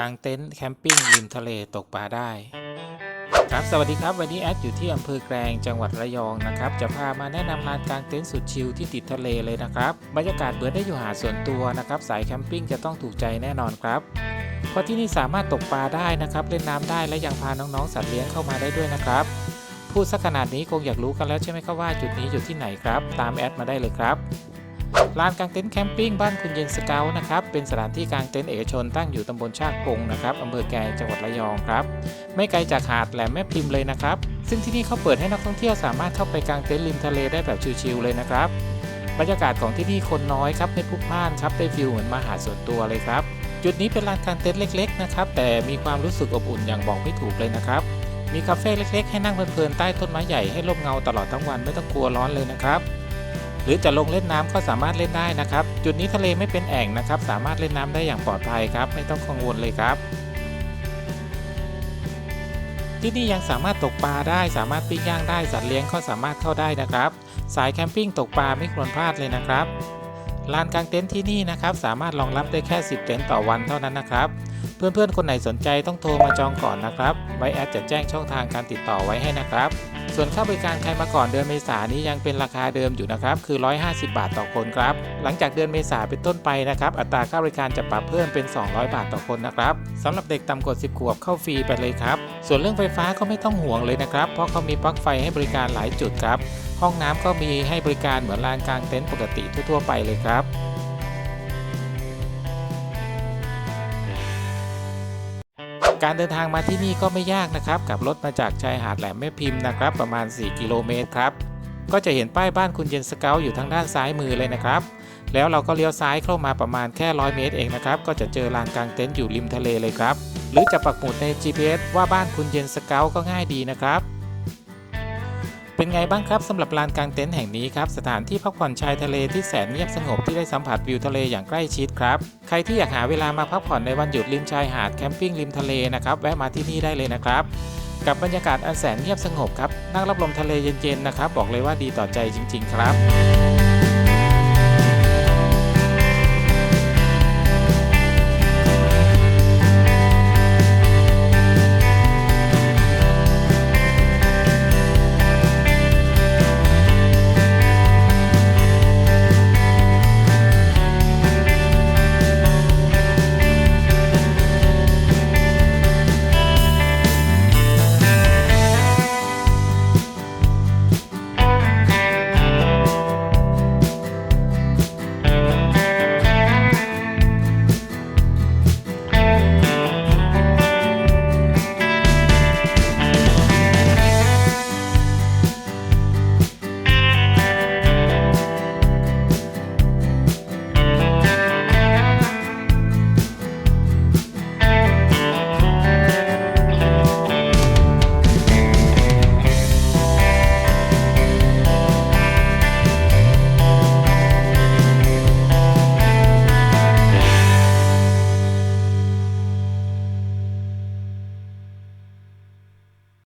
กางเต็นท์แคมปิ้งริมทะเลตกปลาได้ครับสวัสดีครับวันนี้แอดอยู่ที่อำเภอแกลงจังหวัดระยองนะครับจะพามาแนะนำลานกางเต็นท์สุดชิลที่ติดทะเลเลยนะครับบรรยากาศเหมือนได้อยู่หาดส่วนตัวนะครับสายแคมปิ้งจะต้องถูกใจแน่นอนครับเพราะที่นี่สามารถตกปลาได้นะครับเล่นน้ำได้และยังพาน้องๆสัตว์เลี้ยงเข้ามาได้ด้วยนะครับพูดสักขนาดนี้คงอยากรู้กันแล้วใช่ไหมครับว่าจุดนี้อยู่ที่ไหนครับ ตามแอดมาได้เลยครับ ลานกางเต็นท์แคมปิ้งบ้านคุณเย็นสเกลนะครับ เป็นสถานที่กางเต็นท์เอกชนตั้งอยู่ตำบลชากพงนะครับอำเภอแกลงจังหวัดระยองครับ ไม่ไกลจากหาดแหลมแม่พิมพ์เลยนะครับ ซึ่งที่นี่เขาเปิดให้นักท่องเที่ยวสามารถเข้าไปกางเต็นท์ริมทะเลได้แบบชิลๆเลยนะครับ บรรยากาศของที่นี่คนน้อยครับไม่พลุกพล่านครับได้ฟิลเหมือนมาหาดส่วนตัวเลยครับ จุดนี้เป็นลานกางเต็นท์เล็กๆนะครับแต่มีความรู้สึกอบอุ่นอย่างบอกไม่ถูกเลยนะครับมีคาเฟ่เล็กๆ ให้นั่งเพลินๆใต้ต้นไม้ใหญ่ให้ร่มเงาตลอดทั้งวันไม่ต้องกลัวร้อนเลยนะครับ หรือจะลงเล่นน้ำก็สามารถเล่นได้นะครับ จุดนี้ทะเลไม่เป็นแอ่งนะครับ สามารถเล่นน้ำได้อย่างปลอดภัยครับ ไม่ต้องกังวลเลยครับ ที่นี่ยังสามารถตกปลาได้สามารถปิ้งย่างได้สัตว์เลี้ยงก็สามารถเข้าได้นะครับ สายแคมปิ้งตกปลาไม่ควรพลาดเลยนะครับลานกางเต็นท์ที่นี่นะครับสามารถรองรับได้แค่ 10 เต็นท์ต่อวันเท่านั้นนะครับ เพื่อนๆ คนไหนสนใจต้องโทรมาจองก่อนนะครับ ไว้แอดจะแจ้งช่องทางการติดต่อไว้ให้นะครับ ส่วนค่าบริการใครมาก่อนเดือนเมษายนนี้ยังเป็นราคาเดิมอยู่นะครับ คือ 150 บาทต่อคนครับ หลังจากเดือนเมษายนเป็นต้นไปนะครับ อัตราค่าบริการจะปรับเพิ่มเป็น 200 บาทต่อคนนะครับสำหรับเด็กต่ำกว่า 10 ขวบเข้าฟรีไปเลยครับ ส่วนเรื่องไฟฟ้าก็ไม่ต้องห่วงเลยนะครับ เพราะเขามีปลั๊กไฟให้บริการหลายจุดครับ ห้องน้ำก็มีให้บริการเหมือนลานกลางเต็นท์ปกติทั่วๆไปเลยครับ การเดินทางมาที่นี่ก็ไม่ยากนะครับกับรถมาจากชายหาดแหลมแม่พิมพ์นะครับ ประมาณ 4 กิโลเมตรครับก็จะเห็นป้ายบ้านคุณเย็นสเกลอยู่ทางด้านซ้ายมือเลยนะครับ แล้วเราก็เลี้ยวซ้ายเข้ามาประมาณแค่ร้อยเมตรเองนะครับ ก็จะเจอลานกลางเต็นท์อยู่ริมทะเลเลยครับ หรือจะปักหมุดใน GPS ว่าบ้านคุณเย็นสเกลก็ง่ายดีนะครับ เป็นไงบ้างครับสำหรับลานกลางเต็นท์แห่งนี้ครับสถานที่พักผ่อนชายทะเลที่แสนเงียบสงบที่ได้สัมผัสวิวทะเลอย่างใกล้ชิดครับใครที่อยากหาเวลามาพักผ่อนในวันหยุดริมชายหาดแคมปิ้งริมทะเลนะครับแวะมาที่นี่ได้เลยนะครับกับบรรยากาศอันแสนเงียบสงบครับนั่งรับลมทะเลเย็นๆนะครับ บอกเลยว่าดีต่อใจจริง ๆ ครับ